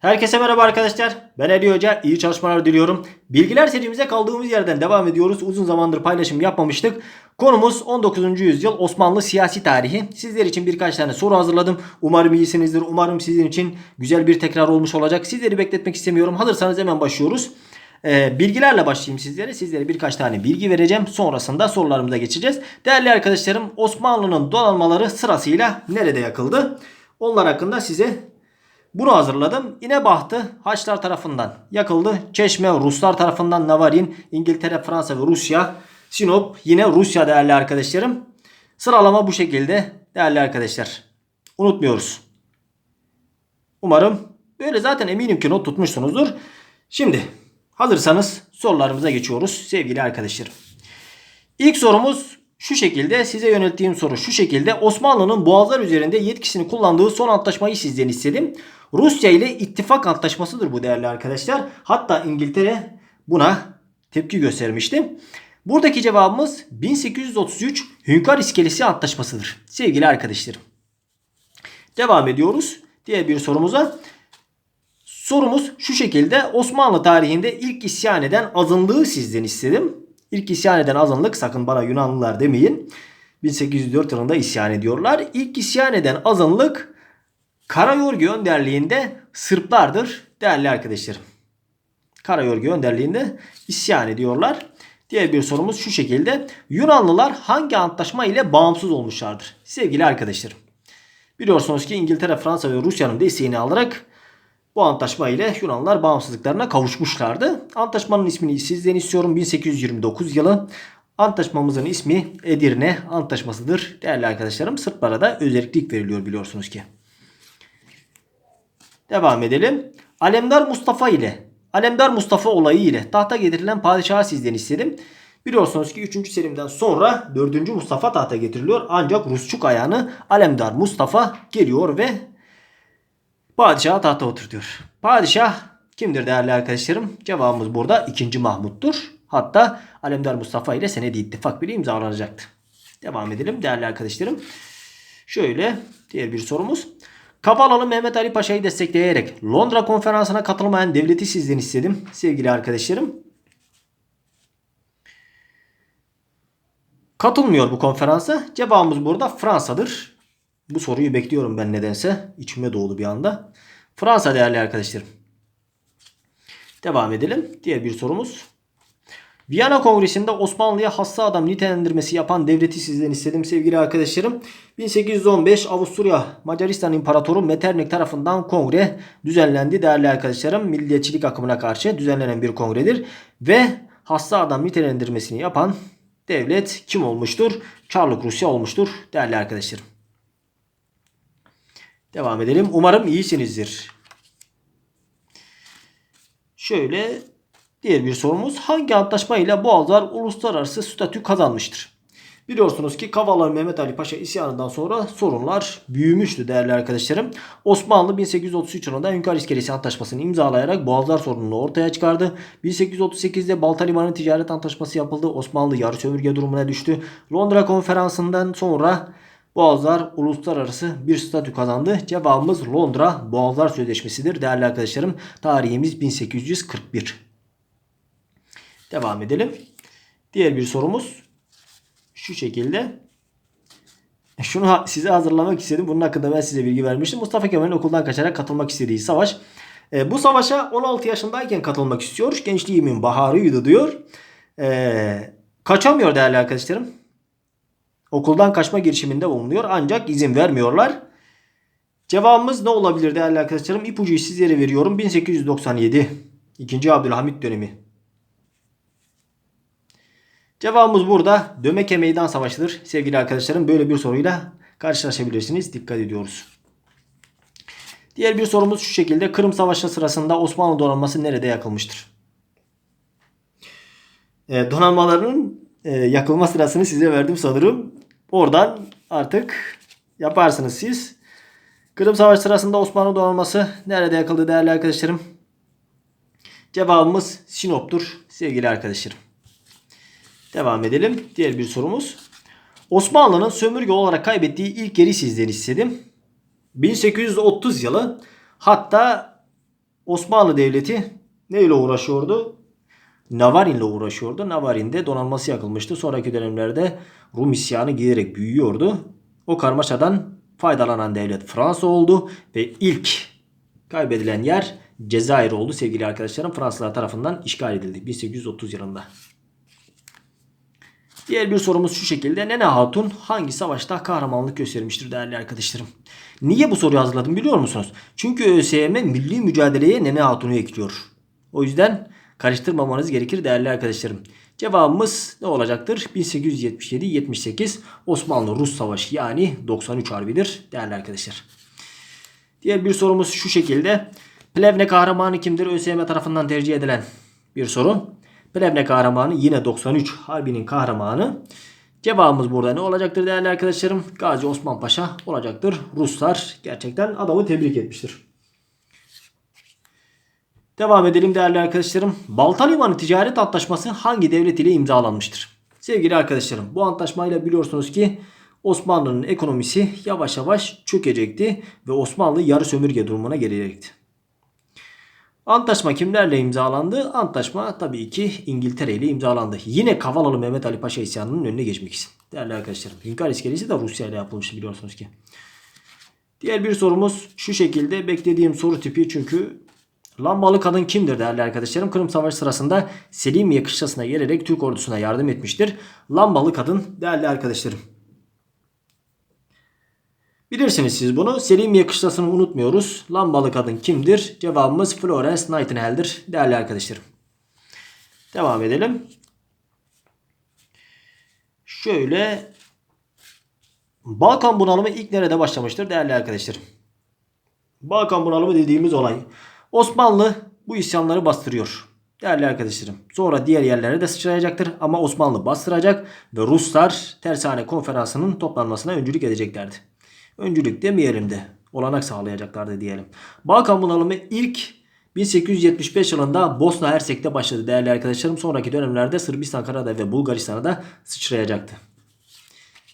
Herkese merhaba arkadaşlar. Ben Ali Hoca. İyi çalışmalar diliyorum. Bilgiler serimize kaldığımız yerden devam ediyoruz. Uzun zamandır paylaşım yapmamıştık. Konumuz 19. yüzyıl Osmanlı siyasi tarihi. Sizler için birkaç tane soru hazırladım. Umarım iyisinizdir. Umarım sizin için güzel bir tekrar olmuş olacak. Sizleri bekletmek istemiyorum. Hazırsanız hemen başlıyoruz. Ee, bilgilerle başlayayım sizlere. Sizlere birkaç tane bilgi vereceğim. Sonrasında sorularımıza geçeceğiz. Değerli arkadaşlarım Osmanlı'nın donanmaları sırasıyla nerede yakıldı? Onlar hakkında size bunu hazırladım. İnebahtı Haçlar tarafından yakıldı. Çeşme Ruslar tarafından Navarin, İngiltere, Fransa ve Rusya. Sinop yine Rusya değerli arkadaşlarım. Sıralama bu şekilde değerli arkadaşlar. Unutmuyoruz. Umarım böyle zaten eminim ki not tutmuşsunuzdur. Şimdi hazırsanız sorularımıza geçiyoruz sevgili arkadaşlarım. İlk sorumuz şu şekilde size yönelttiğim soru şu şekilde Osmanlı'nın boğazlar üzerinde yetkisini kullandığı son antlaşmayı sizden istedim. Rusya ile ittifak antlaşmasıdır bu değerli arkadaşlar. Hatta İngiltere buna tepki göstermişti. Buradaki cevabımız 1833 Hünkar İskelesi Antlaşması'dır sevgili arkadaşlarım. Devam ediyoruz diğer bir sorumuza. Sorumuz şu şekilde Osmanlı tarihinde ilk isyan eden azınlığı sizden istedim. İlk isyan eden azınlık sakın bana Yunanlılar demeyin. 1804 yılında isyan ediyorlar. İlk isyan eden azınlık Karayorgi önderliğinde Sırplardır değerli arkadaşlarım. Karayorgi önderliğinde isyan ediyorlar. Diğer bir sorumuz şu şekilde. Yunanlılar hangi antlaşma ile bağımsız olmuşlardır? Sevgili arkadaşlarım. Biliyorsunuz ki İngiltere, Fransa ve Rusya'nın desteğini alarak bu antlaşma ile Yunanlılar bağımsızlıklarına kavuşmuşlardı. Antlaşmanın ismini sizden istiyorum. 1829 yılı. Antlaşmamızın ismi Edirne Antlaşması'dır. Değerli arkadaşlarım Sırplara da özellik veriliyor biliyorsunuz ki. Devam edelim. Alemdar Mustafa ile Alemdar Mustafa olayı ile tahta getirilen padişahı sizden istedim. Biliyorsunuz ki 3. Selim'den sonra 4. Mustafa tahta getiriliyor. Ancak Rusçuk ayağını Alemdar Mustafa geliyor ve padişahı tahta oturtuyor. Padişah kimdir değerli arkadaşlarım? Cevabımız burada 2. Mahmut'tur. Hatta Alemdar Mustafa ile senedi ittifak bile imzalanacaktı. Devam edelim değerli arkadaşlarım. Şöyle diğer bir sorumuz. Kavalalı Mehmet Ali Paşa'yı destekleyerek Londra konferansına katılmayan devleti sizden istedim sevgili arkadaşlarım. Katılmıyor bu konferansa. Cevabımız burada Fransa'dır. Bu soruyu bekliyorum ben nedense. İçime doğdu bir anda. Fransa değerli arkadaşlarım. Devam edelim. Diğer bir sorumuz. Viyana Kongresi'nde Osmanlı'ya hassa adam nitelendirmesi yapan devleti sizden istedim sevgili arkadaşlarım. 1815 Avusturya Macaristan İmparatoru Metternich tarafından kongre düzenlendi değerli arkadaşlarım. Milliyetçilik akımına karşı düzenlenen bir kongredir. Ve hassa adam nitelendirmesini yapan devlet kim olmuştur? Çarlık Rusya olmuştur değerli arkadaşlarım. Devam edelim. Umarım iyisinizdir. Şöyle diğer bir sorumuz. Hangi antlaşma ile Boğazlar uluslararası statü kazanmıştır? Biliyorsunuz ki Kavalar Mehmet Ali Paşa isyanından sonra sorunlar büyümüştü değerli arkadaşlarım. Osmanlı 1833 yılında Hünkar İskelesi Antlaşması'nı imzalayarak Boğazlar sorununu ortaya çıkardı. 1838'de Balta Limanı Ticaret Antlaşması yapıldı. Osmanlı yarı sömürge durumuna düştü. Londra Konferansı'ndan sonra Boğazlar uluslararası bir statü kazandı. Cevabımız Londra Boğazlar Sözleşmesi'dir değerli arkadaşlarım. Tarihimiz 1841. Devam edelim. Diğer bir sorumuz şu şekilde. Şunu size hazırlamak istedim. Bunun hakkında ben size bilgi vermiştim. Mustafa Kemal'in okuldan kaçarak katılmak istediği savaş. E, bu savaşa 16 yaşındayken katılmak istiyor. Gençliğimin baharıydı diyor. E, kaçamıyor değerli arkadaşlarım. Okuldan kaçma girişiminde bulunuyor. Ancak izin vermiyorlar. Cevabımız ne olabilir değerli arkadaşlarım? İpucuyu sizlere veriyorum. 1897. 2. Abdülhamit dönemi. Cevabımız burada Dömeke Meydan Savaşı'dır. Sevgili arkadaşlarım böyle bir soruyla karşılaşabilirsiniz. Dikkat ediyoruz. Diğer bir sorumuz şu şekilde. Kırım Savaşı sırasında Osmanlı donanması nerede yakılmıştır? E, donanmaların e, yakılma sırasını size verdim sanırım. Oradan artık yaparsınız siz. Kırım Savaşı sırasında Osmanlı donanması nerede yakıldı değerli arkadaşlarım? Cevabımız Sinop'tur sevgili arkadaşlarım. Devam edelim. Diğer bir sorumuz. Osmanlı'nın sömürge olarak kaybettiği ilk yeri sizden istedim. 1830 yılı hatta Osmanlı Devleti neyle uğraşıyordu? Navarin'le uğraşıyordu. Navarin'de donanması yakılmıştı. Sonraki dönemlerde Rum isyanı giderek büyüyordu. O karmaşadan faydalanan devlet Fransa oldu ve ilk kaybedilen yer Cezayir oldu sevgili arkadaşlarım. Fransızlar tarafından işgal edildi 1830 yılında. Diğer bir sorumuz şu şekilde. Nene Hatun hangi savaşta kahramanlık göstermiştir değerli arkadaşlarım? Niye bu soruyu hazırladım biliyor musunuz? Çünkü ÖSYM milli mücadeleye Nene Hatun'u ekliyor. O yüzden karıştırmamanız gerekir değerli arkadaşlarım. Cevabımız ne olacaktır? 1877-78 Osmanlı-Rus Savaşı yani 93 Harbi'dir değerli arkadaşlar. Diğer bir sorumuz şu şekilde. Plevne kahramanı kimdir? ÖSYM tarafından tercih edilen bir soru. Plevne kahramanı yine 93 Harbi'nin kahramanı. Cevabımız burada ne olacaktır değerli arkadaşlarım? Gazi Osman Paşa olacaktır. Ruslar gerçekten adamı tebrik etmiştir. Devam edelim değerli arkadaşlarım. Balta Limanı Ticaret Antlaşması hangi devlet ile imzalanmıştır? Sevgili arkadaşlarım bu antlaşmayla biliyorsunuz ki Osmanlı'nın ekonomisi yavaş yavaş çökecekti ve Osmanlı yarı sömürge durumuna gelecekti. Antlaşma kimlerle imzalandı? Antlaşma tabii ki İngiltere ile imzalandı. Yine Kavalalı Mehmet Ali Paşa isyanının önüne geçmek için. Değerli arkadaşlarım. Hünkar iskelesi de Rusya ile yapılmıştı biliyorsunuz ki. Diğer bir sorumuz şu şekilde. Beklediğim soru tipi çünkü Lambalı kadın kimdir değerli arkadaşlarım? Kırım Savaşı sırasında Selimiye kışlasına gelerek Türk ordusuna yardım etmiştir. Lambalı kadın değerli arkadaşlarım. Bilirsiniz siz bunu. Selimiye kışlasını unutmuyoruz. Lambalı kadın kimdir? Cevabımız Florence Nightingale'dir değerli arkadaşlarım. Devam edelim. Şöyle Balkan bunalımı ilk nerede başlamıştır değerli arkadaşlarım? Balkan bunalımı dediğimiz olay Osmanlı bu isyanları bastırıyor. Değerli arkadaşlarım. Sonra diğer yerlere de sıçrayacaktır ama Osmanlı bastıracak ve Ruslar Tersane Konferansı'nın toplanmasına öncülük edeceklerdi. Öncülük demeyelim de olanak sağlayacaklardı diyelim. Balkan bunalımı ilk 1875 yılında Bosna Hersek'te başladı değerli arkadaşlarım. Sonraki dönemlerde Sırbistan, Karadağ ve Bulgaristan'a da sıçrayacaktı.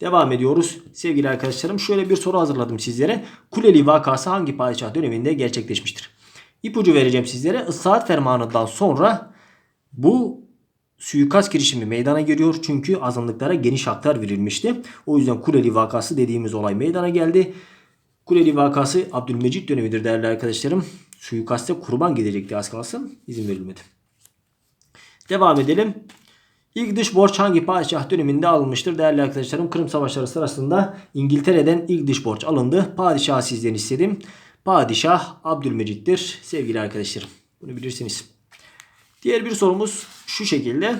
Devam ediyoruz sevgili arkadaşlarım. Şöyle bir soru hazırladım sizlere. Kuleli vakası hangi padişah döneminde gerçekleşmiştir? İpucu vereceğim sizlere. Issaat fermanından sonra bu suikast girişimi meydana geliyor. Çünkü azınlıklara geniş haklar verilmişti. O yüzden Kuleli vakası dediğimiz olay meydana geldi. Kuleli vakası Abdülmecit dönemidir değerli arkadaşlarım. Suikaste kurban gidecekti az kalsın. İzin verilmedi. Devam edelim. İlk dış borç hangi padişah döneminde alınmıştır değerli arkadaşlarım? Kırım Savaşları sırasında İngiltere'den ilk dış borç alındı. Padişah sizden istedim. Padişah Abdülmecit'tir sevgili arkadaşlarım. Bunu bilirsiniz. Diğer bir sorumuz şu şekilde.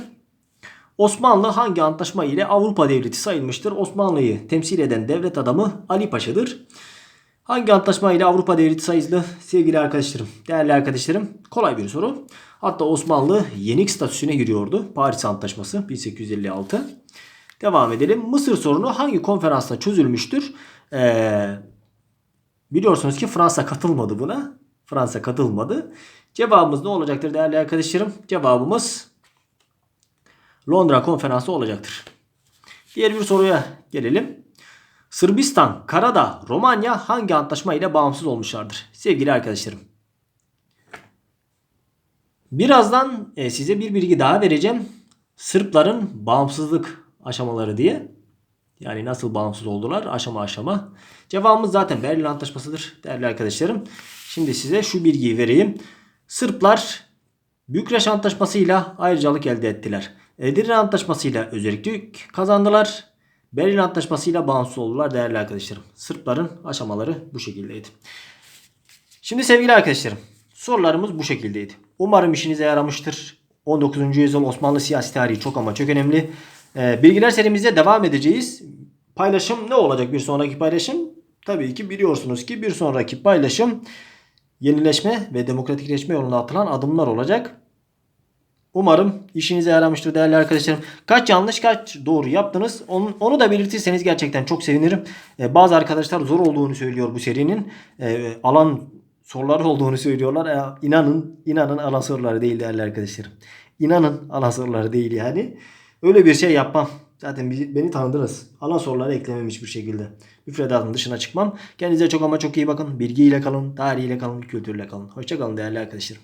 Osmanlı hangi antlaşma ile Avrupa devleti sayılmıştır? Osmanlı'yı temsil eden devlet adamı Ali Paşa'dır. Hangi antlaşma ile Avrupa devleti sayıldı sevgili arkadaşlarım? Değerli arkadaşlarım kolay bir soru. Hatta Osmanlı yenik statüsüne giriyordu. Paris Antlaşması 1856. Devam edelim. Mısır sorunu hangi konferansta çözülmüştür? Ee, biliyorsunuz ki Fransa katılmadı buna. Fransa katılmadı. Cevabımız ne olacaktır değerli arkadaşlarım? Cevabımız Londra konferansı olacaktır. Diğer bir soruya gelelim. Sırbistan, Karadağ, Romanya hangi antlaşma ile bağımsız olmuşlardır? Sevgili arkadaşlarım. Birazdan e, size bir bilgi daha vereceğim. Sırpların bağımsızlık aşamaları diye. Yani nasıl bağımsız oldular aşama aşama. Cevabımız zaten Berlin Antlaşması'dır değerli arkadaşlarım. Şimdi size şu bilgiyi vereyim. Sırplar Bükreş Antlaşması'yla ayrıcalık elde ettiler. Edirne Antlaşması'yla özellik kazandılar. Berlin Antlaşması'yla bağımsız oldular değerli arkadaşlarım. Sırpların aşamaları bu şekildeydi. Şimdi sevgili arkadaşlarım sorularımız bu şekildeydi. Umarım işinize yaramıştır. 19. yüzyıl Osmanlı siyasi tarihi çok ama çok önemli. Ee, bilgiler serimize devam edeceğiz. Paylaşım ne olacak bir sonraki paylaşım? Tabii ki biliyorsunuz ki bir sonraki paylaşım yenileşme ve demokratikleşme yolunda atılan adımlar olacak. Umarım işinize yaramıştır değerli arkadaşlarım. Kaç yanlış kaç doğru yaptınız onu, onu da belirtirseniz gerçekten çok sevinirim. Ee, bazı arkadaşlar zor olduğunu söylüyor bu serinin. Ee, alan soruları olduğunu söylüyorlar. Ee, inanın inanın alan soruları değil değerli arkadaşlarım. İnanın alan soruları değil yani. Öyle bir şey yapmam. Zaten beni tanıdınız. Alan soruları eklemem hiçbir şekilde. Müfredatın dışına çıkmam. Kendinize çok ama çok iyi bakın. Bilgiyle kalın, tarihiyle kalın, kültürle kalın. Hoşçakalın değerli arkadaşlarım.